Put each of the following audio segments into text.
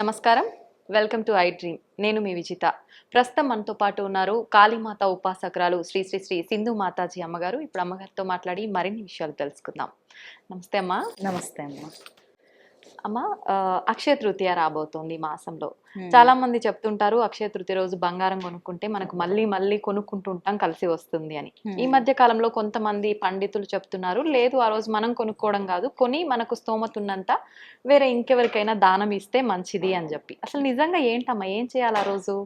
నమస్కారం. Welcome to I dream. నేను మీ విజిత. ప్రస్తుతం మనతో పాటు ఉన్నారు కాళీమాత ఉపాసకురాలు శ్రీ శ్రీ శ్రీ సింధు మాతాజీ అమ్మగారు. ఇప్పుడు అమ్మగారితో మాట్లాడి మరిన్ని విషయాలు తెలుసుకుందాం. నమస్తే అమ్మా. నమస్తే అమ్మా. అమ్మ ఆ, అక్షయ తృతీయ రాబోతోంది ఈ మాసంలో. చాలా మంది చెప్తుంటారు అక్షయ తృతీయ రోజు బంగారం కొనుక్కుంటే మనకు మళ్ళీ మళ్ళీ కొనుక్కుంటూ ఉంటాం కలిసి వస్తుంది అని. ఈ మధ్య కాలంలో కొంతమంది పండితులు చెప్తున్నారు లేదు ఆ రోజు మనం కొనుక్కోవడం కాదు కొని మనకు స్తోమత ఉన్నంత వేరే ఇంకెవరికైనా దానం ఇస్తే మంచిది అని చెప్పి. అసలు నిజంగా ఏంటమ్మా ఏం చేయాలి ఆ రోజు?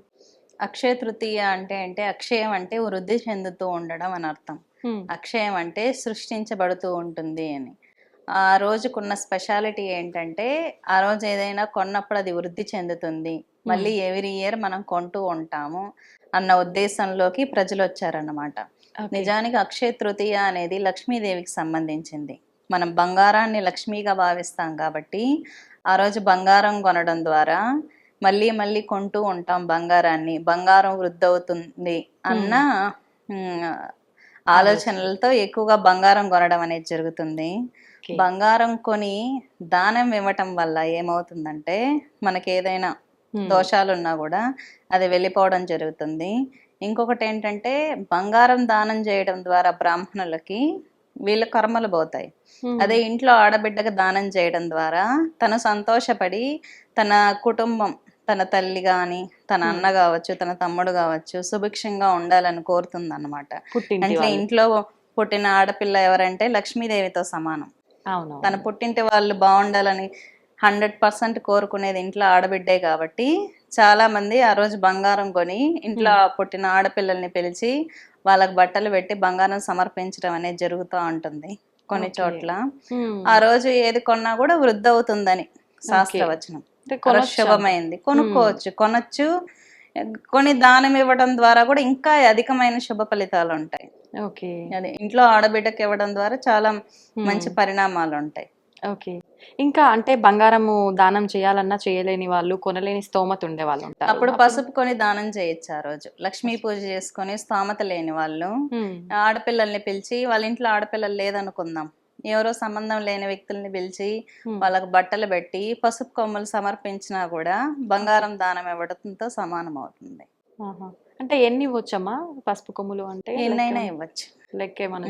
అక్షయ తృతీయ అంటే అంటే అక్షయం అంటే వృద్ధి చెందుతూ ఉండడం అని అర్థం. అక్షయం అంటే సృష్టించబడుతూ ఉంటుంది అని. ఆ రోజుకున్న స్పెషాలిటీ ఏంటంటే ఆ రోజు ఏదైనా కొన్నప్పుడు అది వృద్ధి చెందుతుంది. మళ్ళీ ఎవ్రీ ఇయర్ మనం కొంటూ ఉంటాము అన్న ఉద్దేశంలోకి ప్రజలు వచ్చారన్నమాట. నిజానికి అక్షయ తృతీయ అనేది లక్ష్మీదేవికి సంబంధించింది. మనం బంగారాన్ని లక్ష్మీగా భావిస్తాం కాబట్టి ఆ రోజు బంగారం కొనడం ద్వారా మళ్ళీ మళ్ళీ కొంటూ ఉంటాం బంగారాన్ని. బంగారం వృద్ధి అవుతుంది అన్న ఆలోచనలతో ఎక్కువగా బంగారం కొనడం అనేది జరుగుతుంది. బంగారం కొని దానం ఇవ్వటం వల్ల ఏమవుతుందంటే మనకి ఏదైనా. దోషాలు ఉన్నా కూడా అది వెళ్ళిపోవడం జరుగుతుంది ఇంకొకటి ఏంటంటే బంగారం దానం చేయడం ద్వారా బ్రాహ్మణులకి వీళ్ళ కర్మలు పోతాయి. అదే ఇంట్లో ఆడబిడ్డకు దానం చేయడం ద్వారా తను సంతోషపడి తన కుటుంబం తన తల్లి కానీ తన అన్న కావచ్చు తన తమ్ముడు కావచ్చు సుభిక్షంగా ఉండాలని కోరుతుంది అనమాట అంటే. ఇంట్లో పుట్టిన ఆడపిల్ల ఎవరంటే లక్ష్మీదేవితో సమానం తన పుట్టింటి వాళ్ళు బాగుండాలని హండ్రెడ్ పర్సెంట్ కోరుకునేది ఇంట్లో ఆడబిడ్డే కాబట్టి చాలా మంది ఆ రోజు బంగారం కొని ఇంట్లో పుట్టిన ఆడపిల్లల్ని పిలిచి వాళ్ళకి బట్టలు పెట్టి బంగారం సమర్పించడం అనేది జరుగుతూ ఉంటుంది కొన్ని. చోట్ల. ఆ రోజు ఏది కొన్నా కూడా వృద్ధి అవుతుందని శాస్త్రవచనం? శుభమైంది కొనుక్కోవచ్చు. కొనొచ్చు. కొని దానం ఇవ్వడం ద్వారా కూడా ఇంకా అధికమైన శుభ ఫలితాలు ఉంటాయి. ఓకే. అది ఇంట్లో ఆడబిడ్డకి ఇవ్వడం ద్వారా చాలా మంచి పరిణామాలు ఉంటాయి. ఓకే. ఇంకా అంటే బంగారము దానం చేయాలన్నా చేయలేని వాళ్ళు కొనలేని స్తోమత ఉండే వాళ్ళు ఉంటారు. అప్పుడు పసుపు కొని దానం చేయొచ్చు ఆ రోజు. లక్ష్మీ పూజ చేసుకొని స్తోమత లేని వాళ్ళు. ఆడపిల్లల్ని పిలిచి వాళ్ళ ఇంట్లో ఆడపిల్లలు లేదనుకుందాం. ఎవరో సంబంధం లేని వ్యక్తుల్ని పిలిచి. వాళ్ళకి బట్టలు పెట్టి పసుపు కొమ్మలు సమర్పించినా కూడా బంగారం దానం ఇవ్వడంతో సమానం అవుతుంది. అంటే ఎన్ని ఇవ్వచ్చమ్మా? పసుపు కొమ్ములు అంటే ఎన్నైనా ఇవ్వచ్చు. లెక్కే మనం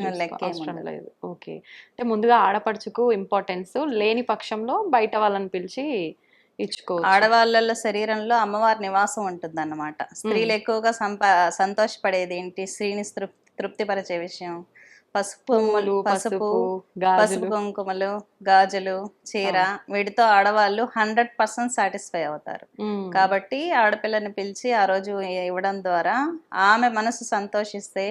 అవసరం. లేదు. ఓకే. అంటే ముందుగా ఆడపడుచుకు ఇంపార్టెన్స్ లేని పక్షంలో బయట వాళ్ళని పిలిచి ఇచ్చుకోవచ్చు. ఆడవాళ్ళ శరీరంలో అమ్మవారి నివాసం ఉంటుంది అన్నమాట స్త్రీలు ఎక్కువగా సంప సంతోషపడేది ఏంటి? స్త్రీని తృప్- తృప్తిపరిచే విషయం. పసుపు పసుపు పసుపు కుంకుమలు గాజులు చీర వీటితో ఆడవాళ్ళు హండ్రెడ్ పర్సెంట్ సాటిస్ఫై అవుతారు. కాబట్టి ఆడపిల్లని పిలిచి ఆ రోజు ఇవ్వడం ద్వారా ఆమె మనసు సంతోషిస్తే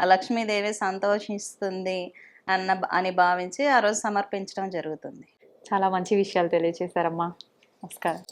ఆ లక్ష్మీదేవి సంతోషిస్తుంది అన్న అని భావించి ఆ రోజు సమర్పించడం జరుగుతుంది. చాలా మంచి విషయాలు తెలియజేశారమ్మా నమస్కారం.